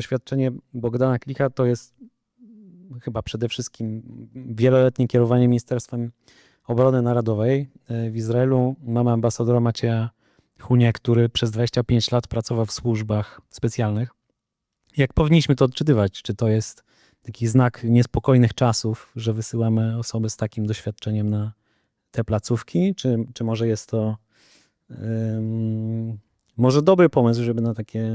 doświadczenie Bogdana Klicha to jest chyba przede wszystkim wieloletnie kierowanie Ministerstwem Obrony Narodowej. E, W Izraelu mamy ambasadora Macieja Hunie, który przez 25 lat pracował w służbach specjalnych. Jak powinniśmy to odczytywać? Czy to jest taki znak niespokojnych czasów, że wysyłamy osoby z takim doświadczeniem na te placówki, czy, czy może jest to może dobry pomysł, żeby na takie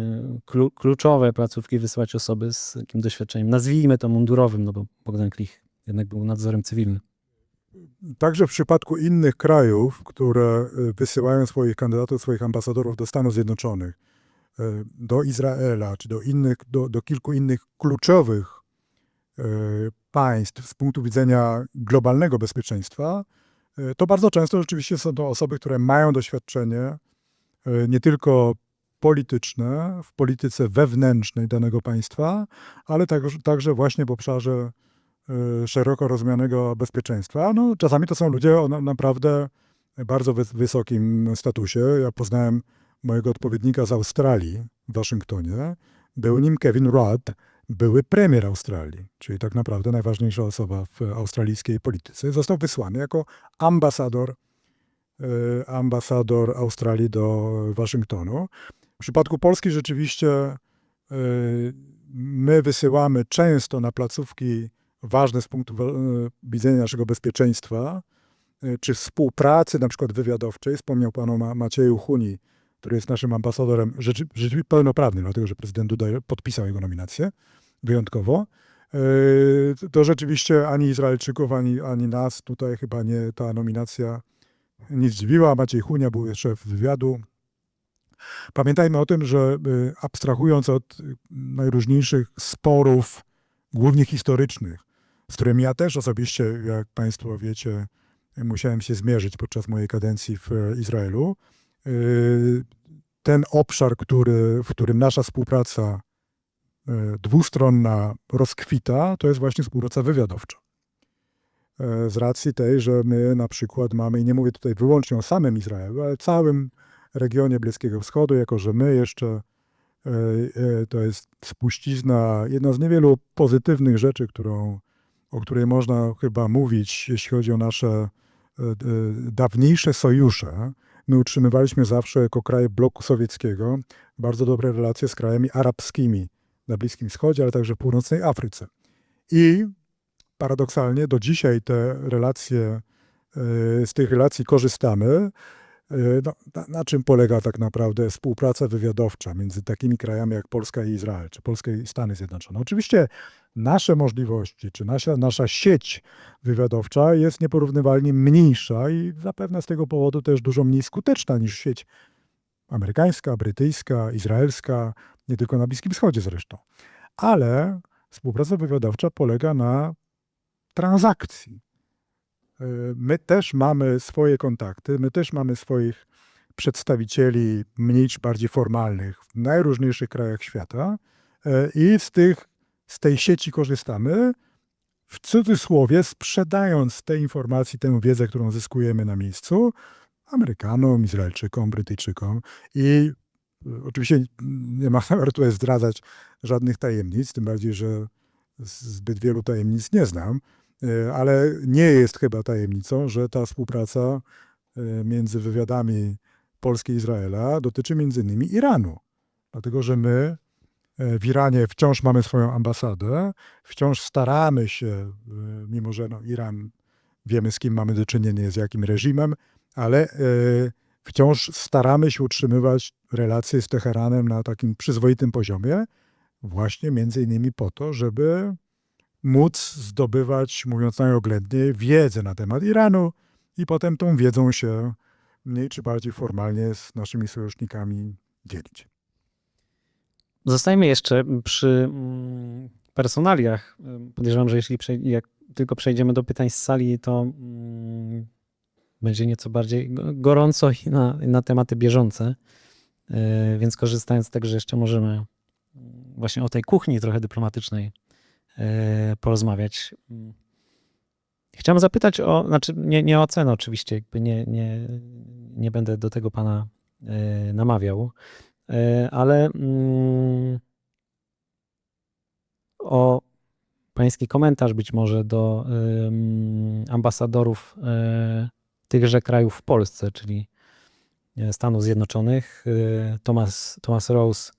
klu, kluczowe placówki wysyłać osoby z takim doświadczeniem, nazwijmy to mundurowym, no bo Bogdan Klich jednak był nadzorem cywilnym. Także w przypadku innych krajów, które y, wysyłają swoich kandydatów, swoich ambasadorów do Stanów Zjednoczonych, y, do Izraela, czy do, innych, do, do kilku innych kluczowych y, państw z punktu widzenia globalnego bezpieczeństwa, to bardzo często rzeczywiście są to osoby, które mają doświadczenie nie tylko polityczne, w polityce wewnętrznej danego państwa, ale także, także właśnie w obszarze y, szeroko rozumianego bezpieczeństwa. No, czasami to są ludzie o na, naprawdę bardzo wys- wysokim statusie. Ja poznałem mojego odpowiednika z Australii w Waszyngtonie. Był nim Kevin Rudd, były premier Australii, czyli tak naprawdę najważniejsza osoba w australijskiej polityce. Został wysłany jako ambasador, ambasador Australii do Waszyngtonu. W przypadku Polski rzeczywiście y, my wysyłamy często na placówki ważne z punktu y, widzenia naszego bezpieczeństwa, y, czy współpracy na przykład wywiadowczej. Wspomniał Pan o Ma- Macieju Huni, który jest naszym ambasadorem rzeczy, pełnoprawnym, dlatego że prezydent Duda podpisał jego nominację wyjątkowo. Y, To rzeczywiście ani Izraelczyków, ani, ani nas tutaj chyba nie ta nominacja nie zdziwiła. Maciej Hunia był jeszcze w wywiadu. Pamiętajmy o tym, że y, abstrahując od y, najróżniejszych sporów, głównie historycznych, z którymi ja też osobiście, jak Państwo wiecie, musiałem się zmierzyć podczas mojej kadencji w e, Izraelu. y, Ten obszar, który, w którym nasza współpraca y, dwustronna rozkwita, to jest właśnie współpraca wywiadowcza. E, Z racji tej, że my na przykład mamy, i nie mówię tutaj wyłącznie o samym Izraelu, ale całym regionie Bliskiego Wschodu, jako że my jeszcze, e, e, to jest spuścizna, jedna z niewielu pozytywnych rzeczy, którą, o której można chyba mówić, jeśli chodzi o nasze dawniejsze sojusze. My utrzymywaliśmy zawsze jako kraje bloku sowieckiego bardzo dobre relacje z krajami arabskimi na Bliskim Wschodzie, ale także w północnej Afryce. I paradoksalnie do dzisiaj te relacje, e, z tych relacji korzystamy. E, No, na, na czym polega tak naprawdę współpraca wywiadowcza między takimi krajami jak Polska i Izrael, czy Polska i Stany Zjednoczone? Oczywiście nasze możliwości, czy nasza, nasza sieć wywiadowcza jest nieporównywalnie mniejsza i zapewne z tego powodu też dużo mniej skuteczna niż sieć amerykańska, brytyjska, izraelska, nie tylko na Bliskim Wschodzie zresztą. Ale współpraca wywiadowcza polega na transakcji. Y, My też mamy swoje kontakty, my też mamy swoich przedstawicieli mniej czy bardziej formalnych w najróżniejszych krajach świata y, i z, tych, z tej sieci korzystamy, w cudzysłowie sprzedając te informacje, tę wiedzę, którą zyskujemy na miejscu Amerykanom, Izraelczykom, Brytyjczykom i y, oczywiście nie ma zamiaru tutaj zdradzać żadnych tajemnic, tym bardziej, że zbyt wielu tajemnic nie znam, ale nie jest chyba tajemnicą, że ta współpraca y, między wywiadami Polski i Izraela dotyczy między innymi Iranu. Dlatego, że my y, w Iranie wciąż mamy swoją ambasadę, wciąż staramy się, mimo że no, Iran wiemy z kim mamy do czynienia, z jakim reżimem, ale wciąż staramy się utrzymywać relacje z Teheranem na takim przyzwoitym poziomie, właśnie między innymi po to, żeby móc zdobywać, mówiąc najoględniej, wiedzę na temat Iranu i potem tą wiedzą się mniej czy bardziej formalnie z naszymi sojusznikami dzielić. Zostajmy jeszcze przy mm, personaliach. Podejrzewam, że jeśli jak tylko przejdziemy do pytań z sali, to mm, będzie nieco bardziej go- gorąco i na, na tematy bieżące. E, Więc korzystając z tego, że jeszcze możemy mm, właśnie o tej kuchni trochę dyplomatycznej porozmawiać. Mm. Chciałem zapytać o, znaczy nie, nie o cenę oczywiście, jakby nie, nie, nie będę do tego pana e, namawiał, E, ale mm, o pański komentarz być może do ambasadorów tychże krajów w Polsce, czyli e, Stanów Zjednoczonych. Thomas, Thomas Rose,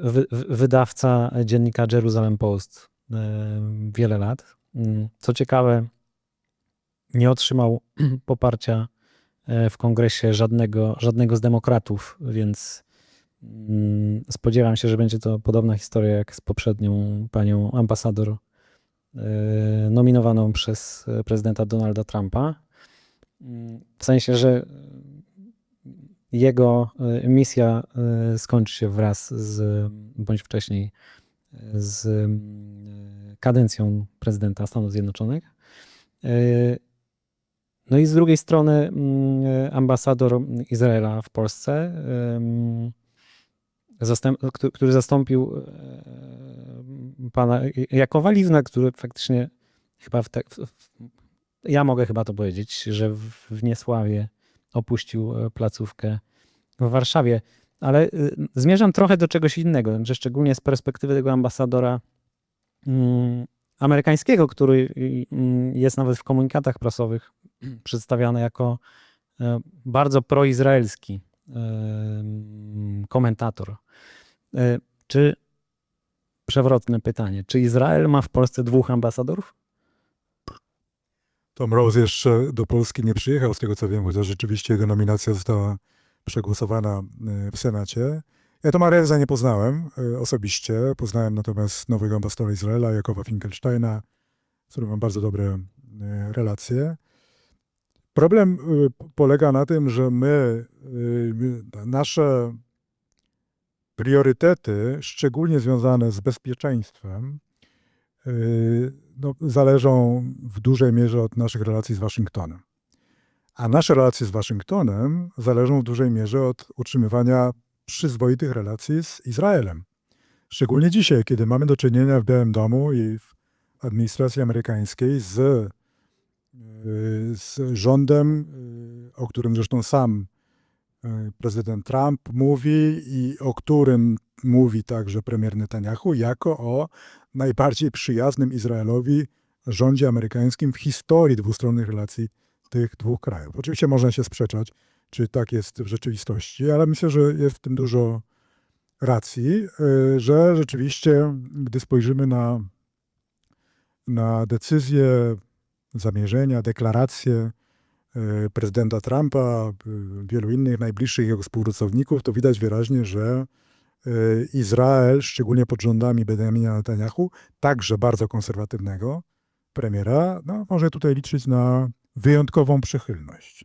wy, wy- wydawca dziennika Jerusalem Post wiele lat. Mm, Co ciekawe, nie otrzymał poparcia e, w kongresie żadnego, żadnego z demokratów, więc mm, spodziewam się, że będzie to podobna historia jak z poprzednią panią ambasador e, nominowaną przez e, prezydenta Donalda Trumpa. Mm, W sensie, że jego misja skończy się wraz z, bądź wcześniej, z mm, kadencją prezydenta Stanów Zjednoczonych. E, no i z drugiej strony mm, ambasador Izraela w Polsce, który zastąpił e, pana Jakowa Liwna, który faktycznie chyba w, te, w, ja mogę chyba to powiedzieć, że w, w Niesławie opuścił e, placówkę w Warszawie, ale y, zmierzam trochę do czegoś innego, że szczególnie z perspektywy tego ambasadora mm, amerykańskiego, który y, mm, jest nawet w komunikatach prasowych przedstawiany jako e, bardzo proizraelski komentator. E, Czy przewrotne pytanie, czy Izrael ma w Polsce dwóch ambasadorów? Tom Rose jeszcze do Polski nie przyjechał, z tego co wiem, chociaż rzeczywiście jego nominacja została przegłosowana e, w Senacie. Ja Toma Reza nie poznałem e, osobiście, poznałem natomiast nowego ambasadora Izraela, Jakowa Finkelsteina, z którym mam bardzo dobre e, relacje. Problem polega na tym, że my, nasze priorytety, szczególnie związane z bezpieczeństwem, no, zależą w dużej mierze od naszych relacji z Waszyngtonem. A nasze relacje z Waszyngtonem zależą w dużej mierze od utrzymywania przyzwoitych relacji z Izraelem. Szczególnie dzisiaj, kiedy mamy do czynienia w Białym Domu i w administracji amerykańskiej z, yy, z rządem, yy, o którym zresztą sam yy, prezydent Trump mówi i o którym mówi także premier Netanyahu, jako o najbardziej przyjaznym Izraelowi rządzie amerykańskim w historii dwustronnych relacji tych dwóch krajów. Oczywiście można się sprzeczać, czy tak jest w rzeczywistości, ale myślę, że jest w tym dużo racji, y, że rzeczywiście, gdy spojrzymy na, na decyzje, zamierzenia, deklaracje y, prezydenta Trumpa, y, wielu innych najbliższych jego współpracowników, to widać wyraźnie, że Izrael, szczególnie pod rządami Benjamina Netanyahu, także bardzo konserwatywnego premiera, no, może tutaj liczyć na wyjątkową przychylność.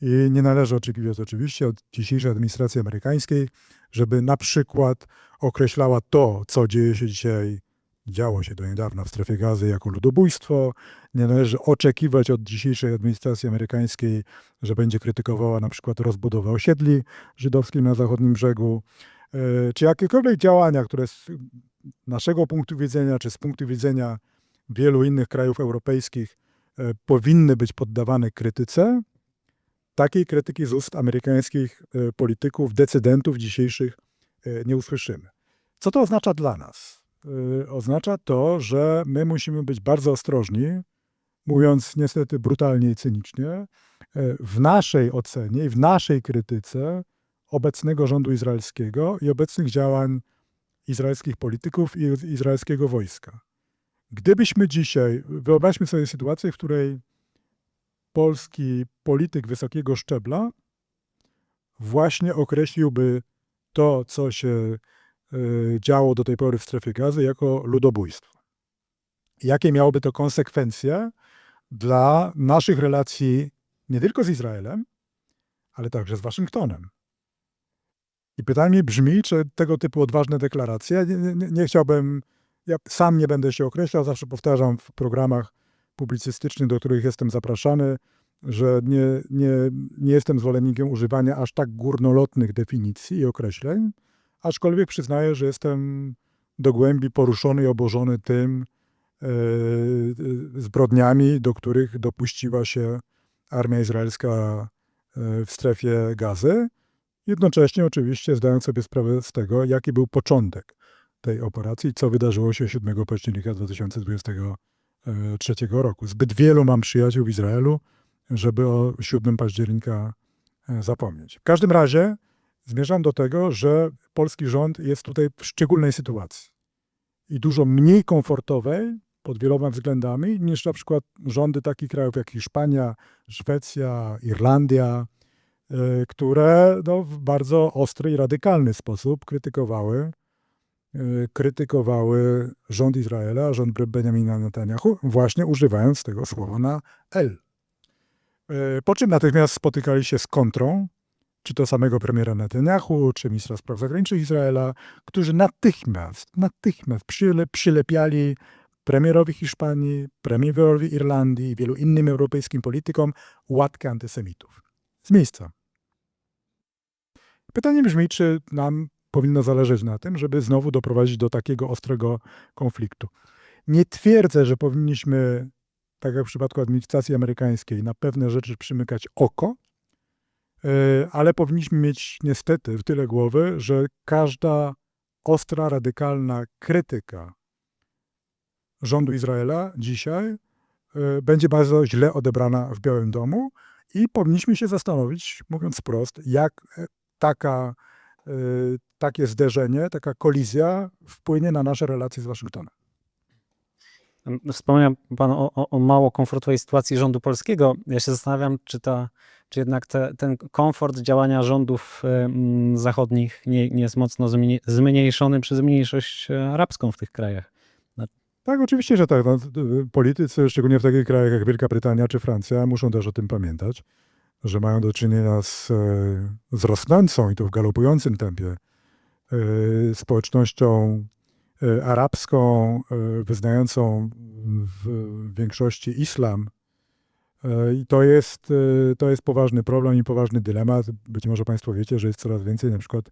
I nie należy oczekiwać oczywiście od dzisiejszej administracji amerykańskiej, żeby na przykład określała to, co dzieje się dzisiaj, działo się do niedawna w strefie gazy jako ludobójstwo. Nie należy oczekiwać od dzisiejszej administracji amerykańskiej, że będzie krytykowała na przykład rozbudowę osiedli żydowskich na zachodnim brzegu, e, czy jakiekolwiek działania, które z naszego punktu widzenia, czy z punktu widzenia wielu innych krajów europejskich powinny być poddawane krytyce, takiej krytyki z ust amerykańskich e, polityków, decydentów dzisiejszych e, nie usłyszymy. Co to oznacza dla nas? E, Oznacza to, że my musimy być bardzo ostrożni, mówiąc niestety brutalnie i cynicznie, e, w naszej ocenie i w naszej krytyce obecnego rządu izraelskiego i obecnych działań izraelskich polityków i izraelskiego wojska. Gdybyśmy dzisiaj, wyobraźmy sobie sytuację, w której polski polityk wysokiego szczebla właśnie określiłby to, co się y, działo do tej pory w strefie gazy, jako ludobójstwo. Jakie miałoby to konsekwencje dla naszych relacji nie tylko z Izraelem, ale także z Waszyngtonem? I pytanie brzmi, czy tego typu odważne deklaracje, nie, nie, nie chciałbym, ja sam nie będę się określał, zawsze powtarzam w programach publicystycznych, do których jestem zapraszany, że nie, nie, nie jestem zwolennikiem używania aż tak górnolotnych definicji i określeń, aczkolwiek przyznaję, że jestem do głębi poruszony i obożony tym e, zbrodniami, do których dopuściła się armia izraelska e, w strefie gazy. Jednocześnie oczywiście zdając sobie sprawę z tego, jaki był początek tej operacji, co wydarzyło się 7 października 2023 roku. Zbyt wielu mam przyjaciół w Izraelu, żeby o 7 października e, zapomnieć. W każdym razie zmierzam do tego, że polski rząd jest tutaj w szczególnej sytuacji i dużo mniej komfortowej pod wieloma względami niż na przykład rządy takich krajów jak Hiszpania, Szwecja, Irlandia, e, które no, w bardzo ostry i radykalny sposób krytykowały, e, krytykowały rząd Izraela, rząd Benjamina Netanyahu, właśnie używając tego słowa na L. E, Po czym natychmiast spotykali się z kontrą, czy to samego premiera Netanyahu, czy ministra spraw zagranicznych Izraela, którzy natychmiast, natychmiast przyle, przylepiali premierowi Hiszpanii, premierowi Irlandii i wielu innym europejskim politykom łatkę antysemitów. Z miejsca. Pytanie brzmi, czy nam powinno zależeć na tym, żeby znowu doprowadzić do takiego ostrego konfliktu. Nie twierdzę, że powinniśmy, tak jak w przypadku administracji amerykańskiej, na pewne rzeczy przymykać oko, e, ale powinniśmy mieć niestety w tyle głowy, że każda ostra, radykalna krytyka rządu Izraela dzisiaj e, będzie bardzo źle odebrana w Białym Domu i powinniśmy się zastanowić, mówiąc wprost, jak e, taka, takie zderzenie, taka kolizja wpłynie na nasze relacje z Waszyngtonem. Wspomniał Pan o, o, o mało komfortowej sytuacji rządu polskiego. Ja się zastanawiam, czy, ta, czy jednak te, ten komfort działania rządów mm, zachodnich nie, nie jest mocno zmniej, zmniejszony przez mniejszość e, arabską w tych krajach. Tak, oczywiście, że tak. No, politycy, szczególnie w takich krajach jak Wielka Brytania czy Francja, muszą też o tym pamiętać, że mają do czynienia z, e, z rosnącą i to w galopującym tempie e, społecznością e, arabską, wyznającą w większości islam. I to jest, to jest poważny problem i poważny dylemat. Być może Państwo wiecie, że jest coraz więcej na przykład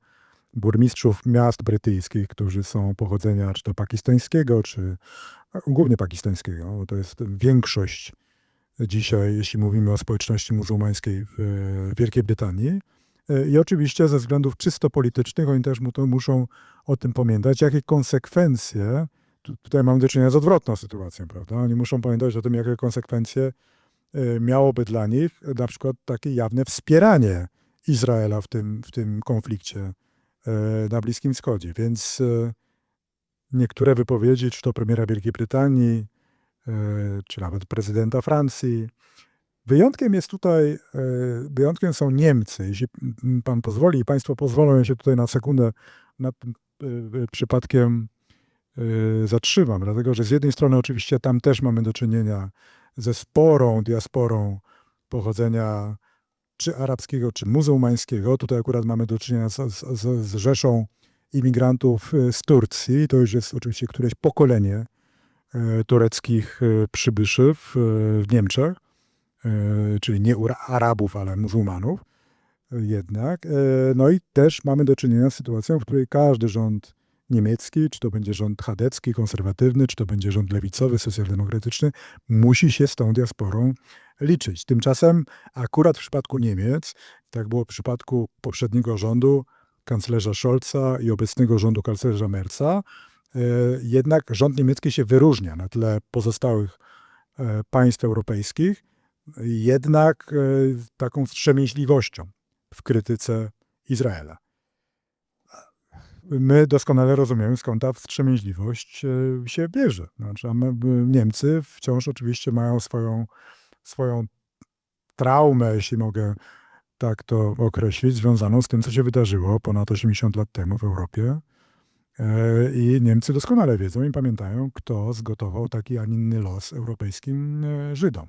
burmistrzów miast brytyjskich, którzy są pochodzenia czy to pakistańskiego, czy głównie pakistańskiego. bo To jest większość dzisiaj, jeśli mówimy o społeczności muzułmańskiej w e, Wielkiej Brytanii. E, I oczywiście ze względów czysto politycznych oni też mu to muszą o tym pamiętać, jakie konsekwencje, tu- tutaj mamy do czynienia z odwrotną sytuacją, prawda? Oni muszą pamiętać o tym, jakie konsekwencje e, miałoby dla nich na przykład takie jawne wspieranie Izraela w tym, w tym konflikcie na Bliskim Wschodzie. Więc niektóre wypowiedzi, czy to premiera Wielkiej Brytanii, czy nawet prezydenta Francji. Wyjątkiem jest tutaj, e, wyjątkiem są Niemcy. Jeśli pan pozwoli i państwo pozwolą, ja się tutaj na sekundę nad tym e, e, przypadkiem e, zatrzymam, dlatego że z jednej strony oczywiście tam też mamy do czynienia ze sporą diasporą pochodzenia czy arabskiego, czy muzułmańskiego. Tutaj akurat mamy do czynienia z, z, z, rzeszą imigrantów e, z Turcji. To już jest oczywiście któreś pokolenie e, tureckich e, przybyszy w, w Niemczech, e, czyli nie Arabów, ale muzułmanów e, jednak. E, No i też mamy do czynienia z sytuacją, w której każdy rząd niemiecki, czy to będzie rząd chadecki, konserwatywny, czy to będzie rząd lewicowy, socjaldemokratyczny, musi się z tą diasporą liczyć. Tymczasem akurat w przypadku Niemiec, tak było w przypadku poprzedniego rządu, kanclerza Scholza i obecnego rządu kanclerza Merza, e, jednak rząd niemiecki się wyróżnia na tle pozostałych e, państw europejskich, jednak e, taką wstrzemięźliwością w krytyce Izraela. My doskonale rozumiemy, skąd ta wstrzemięźliwość e, się bierze. Znaczy, Niemcy wciąż oczywiście mają swoją, swoją traumę, jeśli mogę tak to określić, związaną z tym, co się wydarzyło ponad 80 lat temu w Europie. E, I Niemcy doskonale wiedzą i pamiętają, kto zgotował taki, a inny los europejskim e, Żydom.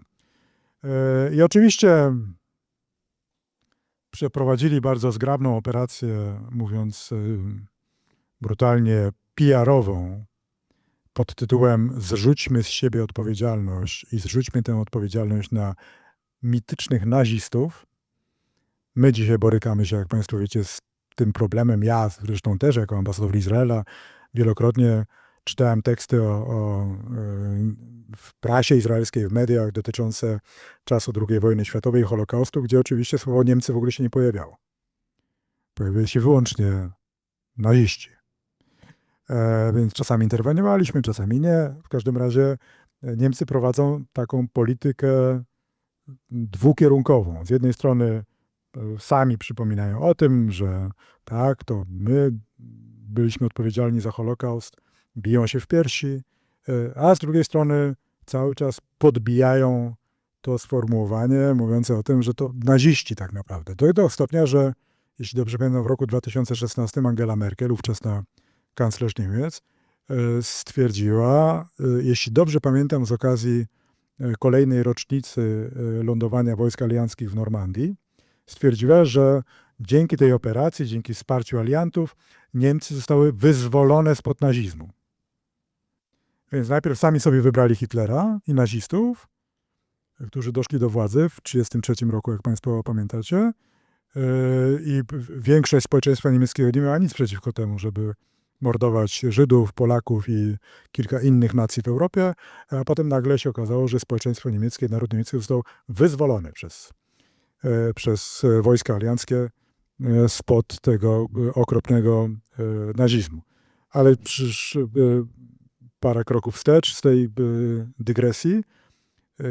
E, I oczywiście przeprowadzili bardzo zgrabną operację, mówiąc brutalnie PR-ową, pod tytułem Zrzućmy z siebie odpowiedzialność i zrzućmy tę odpowiedzialność na mitycznych nazistów. My dzisiaj borykamy się, jak Państwo wiecie, z tym problemem. Ja zresztą też, jako ambasador Izraela, wielokrotnie czytałem teksty o, o, e, w prasie izraelskiej, w mediach dotyczące czasu II wojny światowej i Holokaustu, gdzie oczywiście słowo Niemcy w ogóle się nie pojawiało. Pojawiły się wyłącznie naziści. E, więc czasami interweniowaliśmy, czasami nie. W każdym razie e, Niemcy prowadzą taką politykę dwukierunkową. Z jednej strony sami przypominają o tym, że tak, to my byliśmy odpowiedzialni za Holokaust, biją się w piersi, e, a z drugiej strony cały czas podbijają to sformułowanie mówiące o tym, że to naziści tak naprawdę. Do tego stopnia, że jeśli dobrze pamiętam, w roku 2016 Angela Merkel, ówczesna kanclerz Niemiec, e, stwierdziła, e, jeśli dobrze pamiętam z okazji kolejnej rocznicy lądowania wojsk alianckich w Normandii, stwierdziła, że dzięki tej operacji, dzięki wsparciu aliantów, Niemcy zostały wyzwolone spod nazizmu. Więc najpierw sami sobie wybrali Hitlera i nazistów, którzy doszli do władzy w 1933 roku, jak Państwo pamiętacie. Yy, I większość społeczeństwa niemieckiego nie miała nic przeciwko temu, żeby mordować Żydów, Polaków i kilka innych nacji w Europie, a potem nagle się okazało, że społeczeństwo niemieckie, naród niemiecki został wyzwolony przez, e, przez e, wojska alianckie e, spod tego e, okropnego e, nazizmu. Ale przecież e, parę kroków wstecz z tej e, dygresji. e,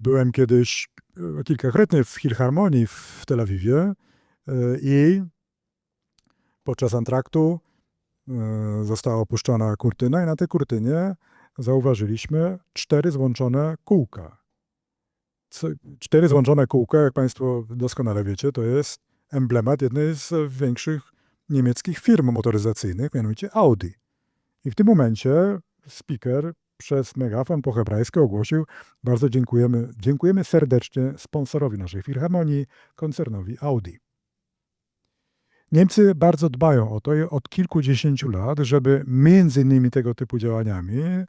Byłem kiedyś e, kilkakrotnie w Filharmonii w Tel Awiwie e, i podczas antraktu e, została opuszczona kurtyna i na tej kurtynie zauważyliśmy cztery złączone kółka. Cztery złączone kółka, jak Państwo doskonale wiecie, to jest emblemat jednej z większych niemieckich firm motoryzacyjnych, mianowicie Audi. I w tym momencie speaker przez megafon po hebrajsku ogłosił bardzo dziękujemy, dziękujemy serdecznie sponsorowi naszej filharmonii, koncernowi Audi. Niemcy bardzo dbają o to od kilkudziesięciu lat, żeby między innymi tego typu działaniami e,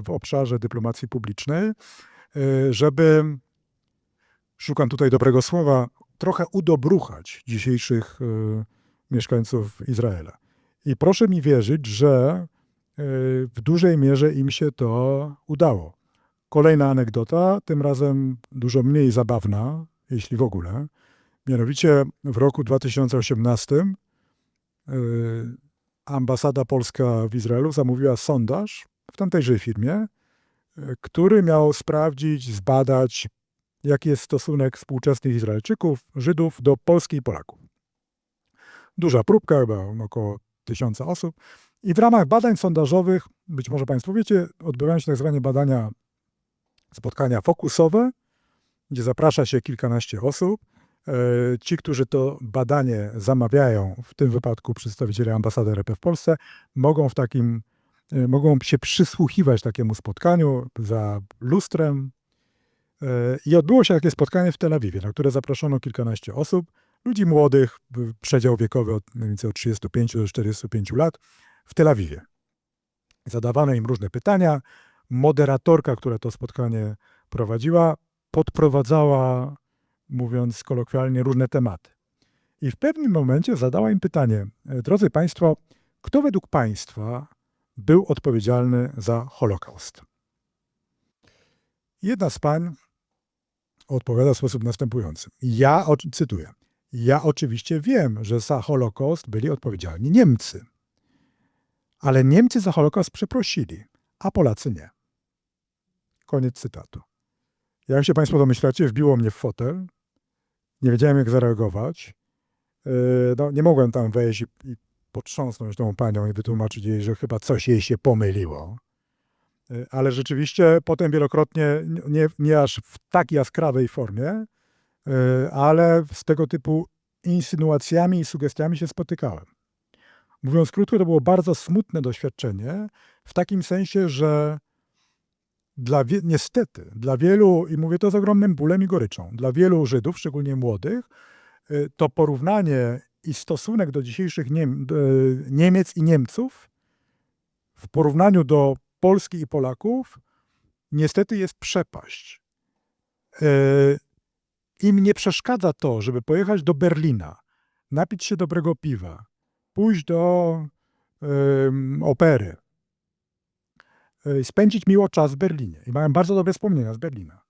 w obszarze dyplomacji publicznej, żeby, szukam tutaj dobrego słowa, trochę udobruchać dzisiejszych e, mieszkańców Izraela. I proszę mi wierzyć, że e, w dużej mierze im się to udało. Kolejna anegdota, tym razem dużo mniej zabawna, jeśli w ogóle. Mianowicie w roku 2018 y, ambasada polska w Izraelu zamówiła sondaż w tamtejszej firmie, y, który miał sprawdzić, zbadać, jaki jest stosunek współczesnych Izraelczyków, Żydów do Polski i Polaków. Duża próbka, chyba około tysiąca osób. I w ramach badań sondażowych, być może Państwo wiecie, odbywają się tak zwane badania, spotkania fokusowe, gdzie zaprasza się kilkanaście osób. E, Ci, którzy to badanie zamawiają, w tym wypadku przedstawiciele ambasady RP w Polsce, mogą w takim, mogą się przysłuchiwać takiemu spotkaniu za lustrem. E, I odbyło się takie spotkanie w Tel Awiwie, na które zaproszono kilkanaście osób, ludzi młodych, przedział wiekowy od, mniej więcej od 35 do 45 lat, w Tel Awiwie. Zadawano im różne pytania. Moderatorka, która to spotkanie prowadziła, podprowadzała, mówiąc kolokwialnie, różne tematy. I w pewnym momencie zadała im pytanie: e, Drodzy Państwo, kto według Państwa był odpowiedzialny za Holokaust? Jedna z pań odpowiada w sposób następujący. Ja, cytuję, ja oczywiście wiem, że za Holokaust byli odpowiedzialni Niemcy. Ale Niemcy za Holokaust przeprosili, a Polacy nie. Koniec cytatu. Jak się Państwo domyślacie, wbiło mnie w fotel. Nie wiedziałem, jak zareagować. Yy, No, nie mogłem tam wejść i, i potrząsnąć tą panią i wytłumaczyć jej, że chyba coś jej się pomyliło. Yy, Ale rzeczywiście potem wielokrotnie, nie, nie aż w tak jaskrawej formie, yy, ale z tego typu insynuacjami i sugestiami się spotykałem. Mówiąc krótko, to było bardzo smutne doświadczenie, w takim sensie, że dla niestety, dla wielu, i mówię to z ogromnym bólem i goryczą, dla wielu Żydów, szczególnie młodych, y, to porównanie i stosunek do dzisiejszych Niem, Niemiec i Niemców w porównaniu do Polski i Polaków niestety jest przepaść. Y, Im nie przeszkadza to, żeby pojechać do Berlina, napić się dobrego piwa, pójść do ym, opery, y, spędzić miło czas w Berlinie. I mają bardzo dobre wspomnienia z Berlina,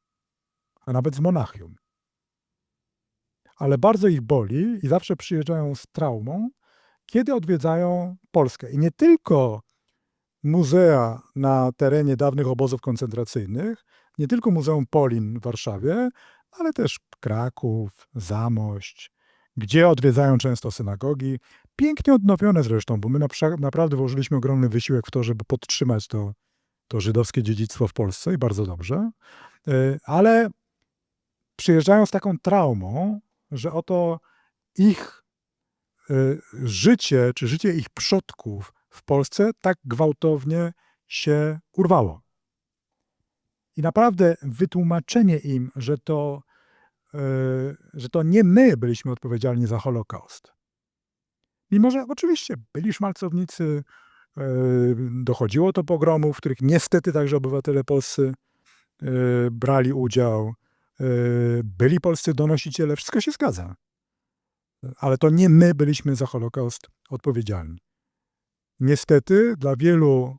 a nawet z Monachium. Ale bardzo ich boli i zawsze przyjeżdżają z traumą kiedy odwiedzają Polskę. I nie tylko muzea na terenie dawnych obozów koncentracyjnych, nie tylko Muzeum Polin w Warszawie, ale też Kraków, Zamość, gdzie odwiedzają często synagogi. Pięknie odnowione zresztą, bo my napra- naprawdę włożyliśmy ogromny wysiłek w to, żeby podtrzymać to, to żydowskie dziedzictwo w Polsce i bardzo dobrze. Y, Ale przyjeżdżają z taką traumą, że oto ich y, życie, czy życie ich przodków w Polsce tak gwałtownie się urwało. I naprawdę wytłumaczenie im, że to, y, że to nie my byliśmy odpowiedzialni za Holokaust. Mimo, że oczywiście byli szmalcownicy, y, dochodziło do pogromów, w których niestety także obywatele polscy brali udział, byli polscy donosiciele, wszystko się zgadza. Ale to nie my byliśmy za Holokaust odpowiedzialni. Niestety dla wielu,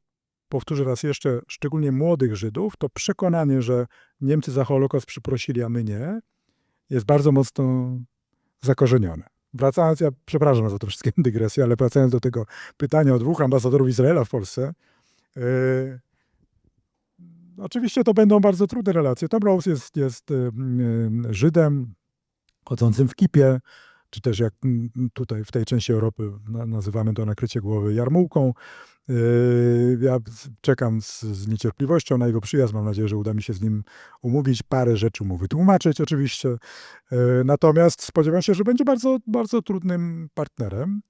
powtórzę raz jeszcze, szczególnie młodych Żydów, to przekonanie, że Niemcy za Holokaust przyprosili, a my nie, jest bardzo mocno zakorzenione. Wracając, ja przepraszam za to wszystkie dygresje, ale wracając do tego pytania o dwóch ambasadorów Izraela w Polsce, yy, oczywiście to będą bardzo trudne relacje. Tom Rose jest, jest yy, yy, Żydem chodzącym w kipie, czy też jak mm, tutaj w tej części Europy na- nazywamy to nakrycie głowy jarmułką. Yy, Ja czekam z, z niecierpliwością na jego przyjazd. Mam nadzieję, że uda mi się z nim umówić, parę rzeczy mu wytłumaczyć oczywiście. Natomiast spodziewam się, że będzie bardzo, bardzo trudnym partnerem.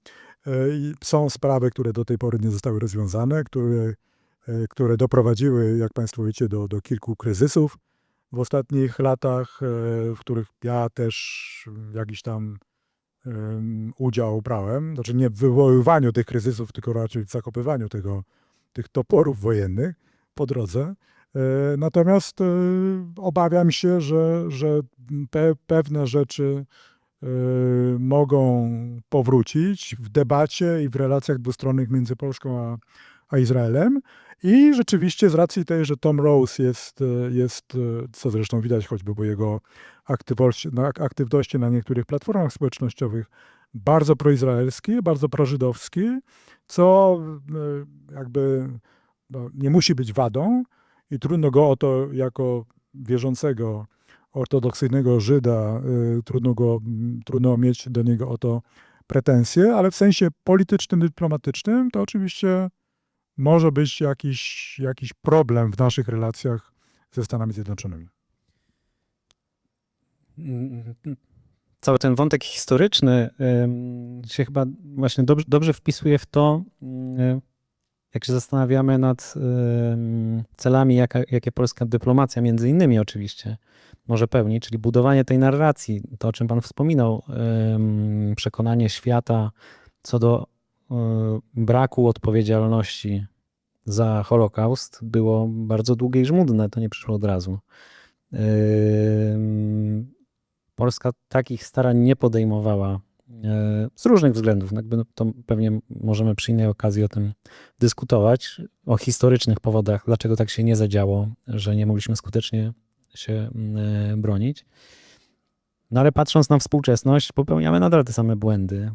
Są sprawy, które do tej pory nie zostały rozwiązane, które, które doprowadziły, jak Państwo wiecie, do, do kilku kryzysów w ostatnich latach, yy, w których ja też jakiś tam udział brałem, znaczy nie w wywoływaniu tych kryzysów, tylko raczej w zakopywaniu tego, tych toporów wojennych po drodze. E, Natomiast e, obawiam się, że, że pe, pewne rzeczy e, mogą powrócić w debacie i w relacjach dwustronnych między Polską a, a Izraelem. I rzeczywiście z racji tej, że Tom Rose jest, e, jest, e, co zresztą widać choćby po jego aktywności aktywności na niektórych platformach społecznościowych, bardzo proizraelski, bardzo prożydowski, co e, jakby no, nie musi być wadą i trudno go o to jako wierzącego, ortodoksyjnego Żyda, y, trudno, go, trudno mieć do niego o to pretensje, ale w sensie politycznym, dyplomatycznym to oczywiście może być jakiś, jakiś problem w naszych relacjach ze Stanami Zjednoczonymi. Cały ten wątek historyczny się chyba właśnie dobrze, dobrze wpisuje w to, jak się zastanawiamy nad celami, jaka, jakie polska dyplomacja, między innymi oczywiście, może pełnić, czyli budowanie tej narracji, to o czym Pan wspominał, przekonanie świata co do braku odpowiedzialności za Holokaust było bardzo długie i żmudne, to nie przyszło od razu. Em, Polska takich starań nie podejmowała e, z różnych względów. No to pewnie możemy przy innej okazji o tym dyskutować, o historycznych powodach, dlaczego tak się nie zadziało, że nie mogliśmy skutecznie się bronić. No ale patrząc na współczesność, popełniamy nadal te same błędy.